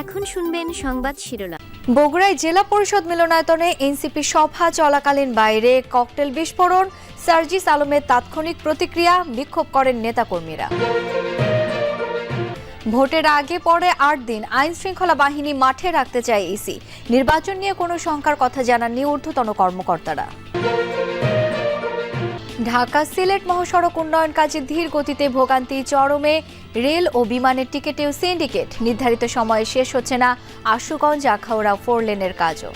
এখন শুনবেন সংবাদ শিরোনাম। বগুড়ায় জেলা পরিষদ মিলনায়তনে এনসিপি সভা চলাকালীন বাইরে ককটেল বিস্ফোরণ, সার্জিস আলমের তাৎক্ষণিক প্রতিক্রিয়া বিক্ষোভ করেন নেতাকর্মীরা। ভোটের আগে পরে আট দিন আইন শৃঙ্খলা বাহিনী মাঠে রাখতে চায় ইসি। নির্বাচন নিয়ে কোনো শঙ্কার কথা জানাননি ঊর্ধ্বতন কর্মকর্তারা। ঢাকা সিলেট মহাসড়ক উন্নয়ন কাজে ধীর গতিতে ভোগান্তি চরমে, রেল ও বিমানের টিকিটেও সিন্ডিকেট। নির্ধারিত সময়ে শেষ হচ্ছে না আশুগঞ্জ আখাউড়া ফোর লেনের কাজও।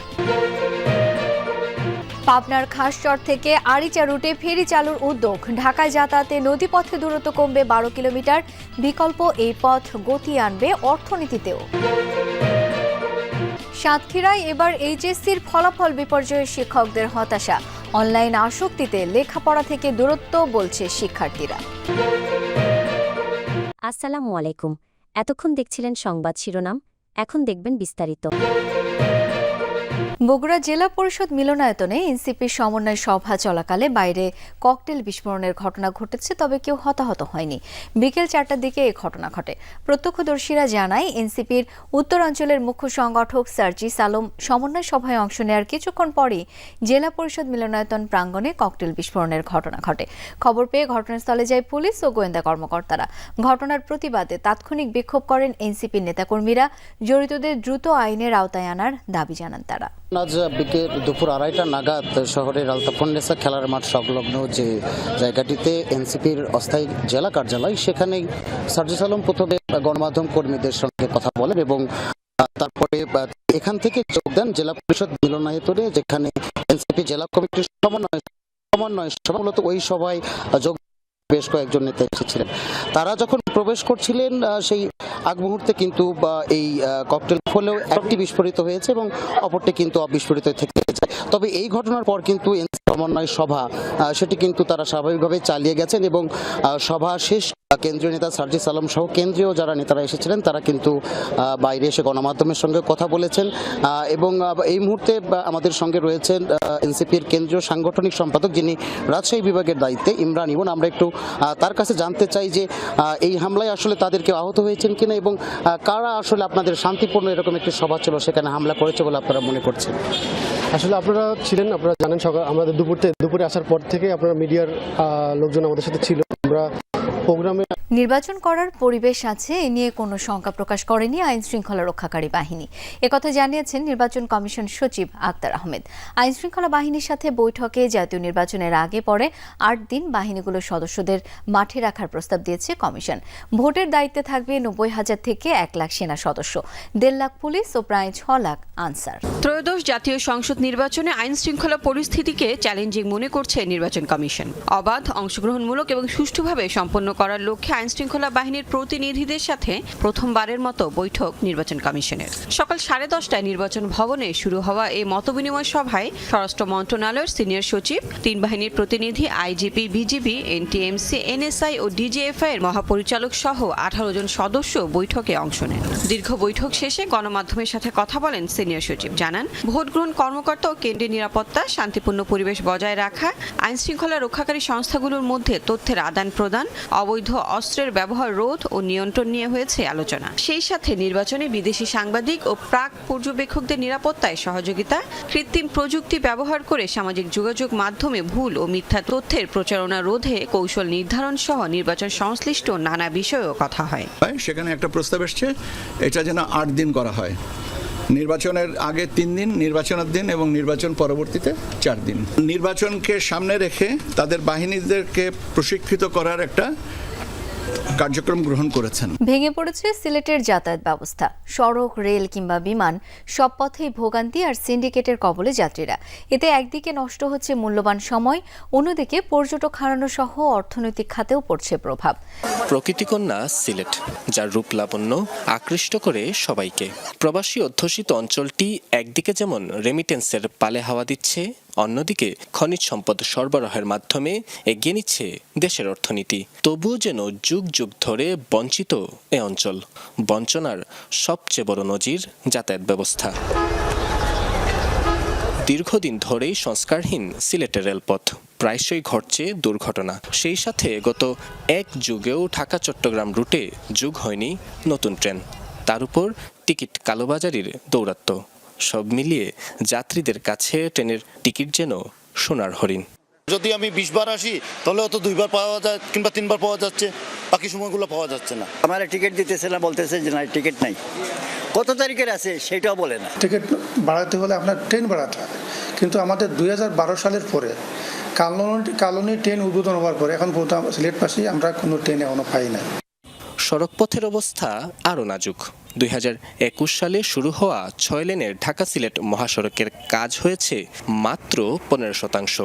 পাবনার খাসচর থেকে আরিচা রুটে ফেরি চালুর উদ্যোগ। ঢাকায় যাতায়াতে নদীপথে দূরত্ব কমবে বারো কিলোমিটার। বিকল্প এই পথ গতি আনবে অর্থনীতিতেও। সাতক্ষীরায় এবার এইচএসসির ফলাফল বিপর্যয়ে শিক্ষকদের হতাশা। অনলাইন আসক্তিতে লেখাপড়া থেকে দূরত্ব, বলছে শিক্ষার্থীরা। আসসালামু আলাইকুম। এতক্ষণ দেখছিলেন সংবাদ শিরোনাম, এখন দেখবেন বিস্তারিত। বগুড়া জেলা পরিষদ মিলনায়তনে এনসিপির সমন্বয় সভা চলাকালে বাইরে ককটেল বিস্ফোরণের ঘটনা ঘটেছে, তবে কেউ হতাহত হয়নি। বিকেল চারটার দিকে এই ঘটনা ঘটে। প্রত্যক্ষদর্শীরা জানায়, এনসিপির উত্তরাঞ্চলের মুখ্য সংগঠক সার্জি সালম সমন্বয় সভায় অংশ নেওয়ার কিছুক্ষণ পরই জেলা পরিষদ মিলনায়তন প্রাঙ্গণে ককটেল বিস্ফোরণের ঘটনা ঘটে। খবর পেয়ে ঘটনাস্থলে যায় পুলিশ ও গোয়েন্দা কর্মকর্তারা। ঘটনার প্রতিবাদে তাৎক্ষণিক বিক্ষোভ করেন এনসিপির নেতাকর্মীরা। জড়িতদের দ্রুত আইনের আওতায় আনার দাবি জানান তারা। আজ বিকেল দুপুর আড়াইটা নাগাদ শহরের আলতাফন্নেসা খেলার মাঠ সংলগ্ন যে জায়গাটিতে এনসিপির অস্থায়ী জেলা কার্যালয়, সেখানেই সার্জিস আলম প্রথমে গণমাধ্যম কর্মীদের সঙ্গে কথা বলেন এবং তারপরে এখান থেকে যোগ দেন জেলা পরিষদ মিলনায়তনে, যেখানে এনসিপি জেলা কমিটির সমন্বয় সমন্বয় সভা, মূলত ওই সভায় যোগ বেশ কয়েকজন নেতা এসেছিলেন। তারা যখন প্রবেশ করছিলেন সেই আগ মুহূর্তে কিন্তু এই ককটেল ফলেও একটি বিস্ফোরিত হয়েছে এবং অপরটি কিন্তু অবিস্ফোরিত থেকে তবে এই ঘটনার পর কিন্তু সমন্বয় সভা সেটি কিন্তু তারা স্বাভাবিকভাবে চালিয়ে গেছেন এবং সভা শেষ, কেন্দ্রীয় নেতা সার্জিস আলম সহ কেন্দ্রীয় যারা নেতারা এসেছিলেন, তারা কিন্তু বাইরে এসে গণমাধ্যমের সঙ্গে কথা বলেছেন। এবং এই মুহূর্তে আমাদের সঙ্গে রয়েছেন এনসিপির কেন্দ্রীয় সাংগঠনিক সম্পাদক যিনি রাজশাহী বিভাগের দায়িত্বে ইমরান ইমন। আমরা একটু তার কাছে জানতে চাই যে এই হামলায় আসলে তাদের কেউ আহত হয়েছেন কিনা এবং কারা আসলে আপনাদের শান্তিপূর্ণ এরকম একটি সভা ছিল সেখানে হামলা করেছে বলে আপনারা মনে করছেন? আসলে আপনারা ছিলেন, আপনারা জানেন সকাল আমাদের দুপুরতে দুপুরে আসার পর থেকে আপনার মিডিয়ার লোকজন আমাদের সাথে ছিল। আমরা প্রোগ্রামে নির্বাচন করার পরিবেশ আছে এ নিয়ে কোনো শঙ্কা প্রকাশ করেনি আইন শৃঙ্খলা রক্ষাকারী বাহিনী। একথা জানিয়েছেন নির্বাচন কমিশন সচিব আক্তার আহমেদ। আইন শৃঙ্খলা বাহিনীর সাথে বৈঠকে জাতীয় নির্বাচনের আগে পরে আট দিন বাহিনীগুলোর সদস্যদের মাঠে রাখার প্রস্তাব দিয়েছে কমিশন। ভোটের দায়িত্বে থাকবে নব্বই হাজার থেকে এক লাখ সেনা সদস্য। দেড় লাখ পুলিশ ও প্রায় ছ লাখ আনসার। ত্রয়োদশ জাতীয় সংসদ নির্বাচনে আইন শৃঙ্খলা পরিস্থিতিকে চ্যালেঞ্জিং মনে করছে নির্বাচন কমিশন। অবাধ অংশগ্রহণমূলক এবং সুষ্ঠুভাবে সম্পন্ন করার লক্ষ্যে আইন শৃঙ্খলা বাহিনীর প্রতিনিধিদের সাথে প্রথমবারের মতো বৈঠক নির্বাচন কমিশনের। সকাল সাড়ে দশটায় নির্বাচন ভবনে শুরু হওয়া এই মতবিনিময় সভায় স্বরাষ্ট্র মন্ত্রণালয়ের সিনিয়র সচিব, তিন বাহিনীর প্রতিনিধি আইজিপি, বিজিবি, এনটিএমসি, এনএসআই ও ডিজিএফআই এর মহাপরিচালক সহ আঠারো জন সদস্য বৈঠকে অংশ নেন। দীর্ঘ বৈঠক শেষে গণমাধ্যমের সাথে কথা বলেন সিনিয়র সচিব। জানান ভোট গ্রহণ কর্মকর্তা ও কেন্দ্রীয় নিরাপত্তা, শান্তিপূর্ণ পরিবেশ বজায় রাখা আইন শৃঙ্খলা রক্ষাকারী সংস্থাগুলোর মধ্যে তথ্যের আদান প্রদান, অবৈধ অস্ত্রের ব্যবহার রোধ ও নিয়ন্ত্রণ নিয়ে হয়েছে আলোচনা। সেই সাথে নির্বাচনে বিদেশি সাংবাদিক ও প্রাক পর্যবেক্ষকদের নিরাপত্তায় সহযোগিতা, কৃত্রিম প্রযুক্তি ব্যবহার করে সামাজিক যোগাযোগ মাধ্যমে ভুল ও মিথ্যা তথ্যের প্রচারণা রোধে কৌশল নির্ধারণ সহ নির্বাচন সংশ্লিষ্ট নানা বিষয়েও কথা হয়। সেখানে একটা প্রস্তাব এসছে, এটা যেন আট দিন করা হয়। নির্বাচনের আগে তিন দিন, নির্বাচনের দিন এবং নির্বাচন পরবর্তীতে চার দিন। নির্বাচনকে সামনে রেখে তাদের বাহিনীদেরকে প্রশিক্ষিত করার একটা কার্যক্রম গ্রহণ করেছেন। ভেঙে পড়েছে সিলেটের যাতায়াত ব্যবস্থা। সড়ক রেল কিংবা বিমান সব পথেই ভোগান্তি আর সিন্ডিকেটের কবলে যাত্রীরা। এতে একদিকে নষ্ট হচ্ছে মূল্যবান সময় অন্যদিকে পর্যটক হারানো সহ অর্থনৈতিক খাতেও পড়ছে প্রভাব। প্রকৃতিকন্যা সিলেট যার রূপ লাবণ্য আকৃষ্ট করে সবাইকে। প্রবাসী অধ্যুষিত অঞ্চলটি একদিকে যেমন রেমিটেন্সের পালে হাওয়া দিচ্ছে অন্যদিকে, খনিজ সম্পদ সরবরাহের মাধ্যমে এগিয়ে নিচ্ছে দেশের অর্থনীতি। তবুও যেন যুগ যুগ ধরে বঞ্চিত এ অঞ্চল। বঞ্চনার সবচেয়ে বড় নজির যাতায়াত ব্যবস্থা। দীর্ঘদিন ধরেই সংস্কারহীন সিলেটের রেলপথ। প্রায়শই ঘটছে দুর্ঘটনা। সেই সাথে গত এক যুগেও ঢাকা চট্টগ্রাম রুটে যুগ হয়নি নতুন ট্রেন। তার উপর টিকিট কালোবাজারির দৌরাত্ম্য। সব মিলিয়ে যাত্রীদের কাছে ট্রেনের টিকিট যেন সোনার হরিণ। যদি আমি বিশ বার আসি তাহলে হয়তো দুইবার পাওয়া যায় কিংবা তিনবার পাওয়া যাচ্ছে বাকি সময়গুলো পাওয়া যাচ্ছে না। আমার টিকিট দিতেছে না বলতেছে যে না টিকিট নাই। কত তারিখের আছে সেটাও বলে না। টিকিট বাড়াতে হলে আপনার ট্রেন বাড়াতে হবে। কিন্তু আমাদের দুই হাজার বারো সালের পরে কালনী কালনী ট্রেন উদ্বোধন হওয়ার পরে এখন পর্যন্ত সিলেট পাশে আমরা কোনো ট্রেন এখনও পাই না সড়কপথের অবস্থা আরও নাজুক। দুই হাজার একুশ সালে শুরু হওয়া ছয় লেনের ঢাকা সিলেট মহাসড়কের কাজ হয়েছে মাত্র পনেরো শতাংশ।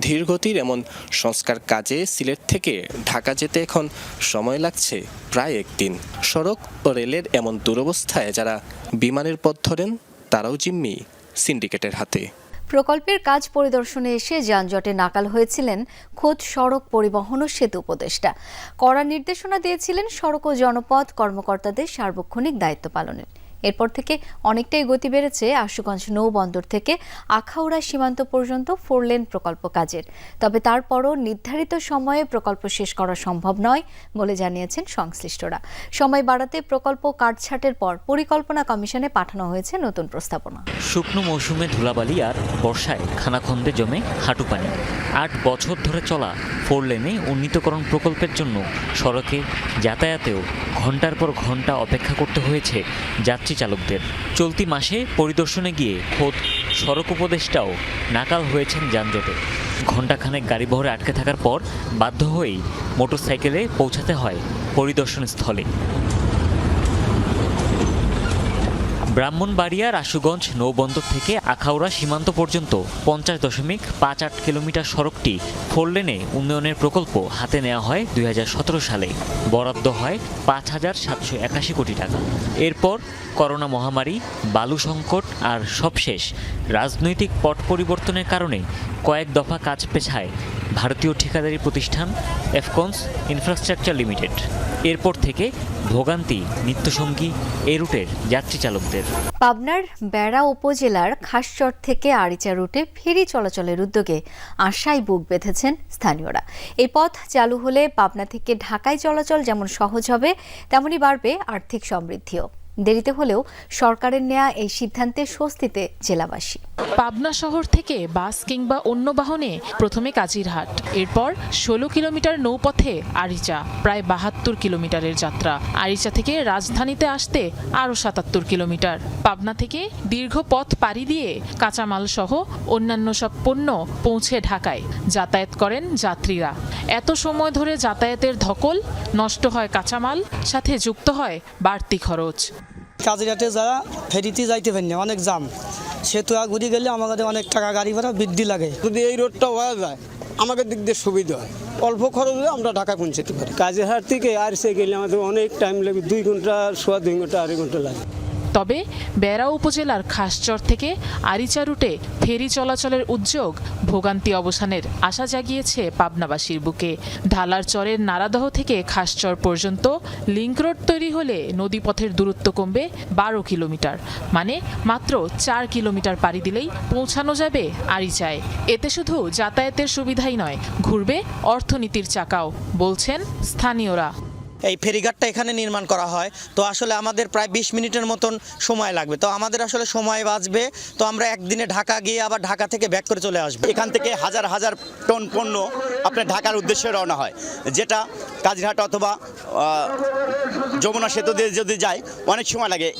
ধীরগতির এমন সংস্কার কাজে সিলেট থেকে ঢাকা যেতে এখন সময় লাগছে প্রায় একদিন। সড়ক ও রেলের এমন দুরবস্থায় যারা বিমানের পথ ধরেন, তারাও জিম্মি সিন্ডিকেটের হাতে। প্রকল্পের কাজ পরিদর্শনে এসে যানজটে নাকাল হয়েছিলেন খোদ সড়ক পরিবহন ও সেতু উপদেষ্টা। কড়া নির্দেশনা দিয়েছিলেন সড়ক ও জনপথ কর্মকর্তাদের সার্বক্ষণিক দায়িত্ব পালনের। এরপর থেকে অনেকটাই গতি বেড়েছে আশুগঞ্জ নৌবন্দর থেকে আখাউড়া সীমান্ত পর্যন্ত ফোরলেন প্রকল্প কাজের। তবে তারপরও নির্ধারিত সময়ে প্রকল্প শেষ করা সম্ভব নয় বলে জানিয়েছেন সংশ্লিষ্টরা। সময় বাড়াতে প্রকল্প কাটছাটের পর পরিকল্পনা কমিশনে পাঠানো হয়েছে নতুন প্রস্তাবনা। শুকনো মৌসুমে ধুলাবালি আর বর্ষায় খানাখন্দে জমে হাঁটু পানি। আট বছর ধরে চলা ফোর লেনে উন্নীতকরণ প্রকল্পের জন্য সড়কে যাতায়াতেও ঘণ্টার পর ঘণ্টা অপেক্ষা করতে হয়েছে যাত্রী চালকদের। চলতি মাসে পরিদর্শনে গিয়ে খোদ সড়ক উপদেষ্টাও নাকাল হয়েছেন যানজটে। ঘণ্টাখানেক গাড়ি বহরে আটকে থাকার পর বাধ্য হয়েই মোটরসাইকেলে পৌঁছাতে হয় পরিদর্শন স্থলে ব্রাহ্মণবাড়িয়ার আশুগঞ্জ নৌবন্দর থেকে আখাউড়া সীমান্ত পর্যন্ত পঞ্চাশ দশমিক পাঁচ আট কিলোমিটার সড়কটি ফোরলেনে উন্নয়নের প্রকল্প হাতে নেওয়া হয় দুই হাজার সতেরো সালে। বরাদ্দ হয় পাঁচ হাজার সাতশো একাশি কোটি টাকা। এরপর করোনা মহামারী, বালু সংকট আর সবশেষ রাজনৈতিক পট পরিবর্তনের কারণে কয়েক দফা কাজ পেছায় ভারতীয় ঠিকাদারি প্রতিষ্ঠান এফকনস ইনফ্রাস্ট্রাকচার লিমিটেড। এরপর থেকে ভোগান্তি, নিত্যসঙ্গী এ রুটের যাত্রী চালকদের। পাবনার বেড়া উপজেলার খাসচর থেকে আরিচা রুটে ফেরি চলাচলের উদ্যোগে আশায় বুক বেঁধেছেন স্থানীয়রা। এই পথ চালু হলে পাবনা থেকে ঢাকায় চলাচল যেমন সহজ হবে, তেমনি বাড়বে আর্থিক সমৃদ্ধিও। দেরিতে হলেও সরকারের নেয়া এই সিদ্ধান্তে স্বস্তিতে জেলাবাসী। পাবনা শহর থেকে বাস কিংবা অন্য বাহনে প্রথমে কাজিরহাট, এরপর ষোলো কিলোমিটার নৌপথে আরিচা, প্রায় বাহাত্তর কিলোমিটারের যাত্রা। আরিচা থেকে রাজধানীতে আসতে আরও সাতাত্তর কিলোমিটার। পাবনা থেকে দীর্ঘ পথ পাড়ি দিয়ে কাঁচামাল সহ অন্যান্য সব পণ্য পৌঁছে ঢাকায় যাতায়াত করেন যাত্রীরা। এত সময় ধরে যাতায়াতের ধকল, নষ্ট হয় কাঁচামাল, সাথে যুক্ত হয় বাড়তি খরচ। কাজিরাটে যারা ফেরিতে যাইতে পারি না অনেক জাম। সেতু ঘুরে গেলে আমাদের অনেক টাকা গাড়ি ভাড়া বৃদ্ধি লাগে। যদি এই রোডটা হওয়া যায় আমাদের দিক দিয়ে সুবিধা হয়। অল্প খরচে আমরা ঢাকা পৌঁছাতে পারি। কাজিরহাট থেকে আরসে গেলে আমাদের অনেক টাইম লাগে দুই ঘণ্টা সোয়া দুই ঘণ্টা আড়াই ঘণ্টা লাগে। তবে বেড়া উপজেলার খাসচর থেকে আরিচা রুটে ফেরি চলাচলের উদ্যোগ ভোগান্তি অবসানের আশা জাগিয়েছে পাবনাবাসীর বুকে। ঢালার চরের নারাদহ থেকে খাসচর পর্যন্ত লিঙ্ক রোড তৈরি হলে নদীপথের দূরত্ব কমবে বারো কিলোমিটার মানে মাত্র চার কিলোমিটার পাড়ি দিলেই পৌঁছানো যাবে আরিচায়। এতে শুধু যাতায়াতের সুবিধাই নয়, ঘুরবে অর্থনীতির চাকাও, বলছেন স্থানীয়রা। এই ফেরিঘাটটা এখানে নির্মাণ করা হয়। তো আসলে আমাদের প্রায় বিশ মিনিটের মতন সময় লাগবে। তো আমাদের আসলে সময় বাঁচবে। তো আমরা একদিনে ঢাকা গিয়ে আবার ঢাকা থেকে ব্যাক করে চলে আসব। এখান থেকে হাজার হাজার টন পণ্য আপনার ঢাকার উদ্দেশ্যে রওনা হয়। যেটা কাজঘাট অথবা যমুনা সেতু দিয়ে যদি যায় অনেক সময় লাগে।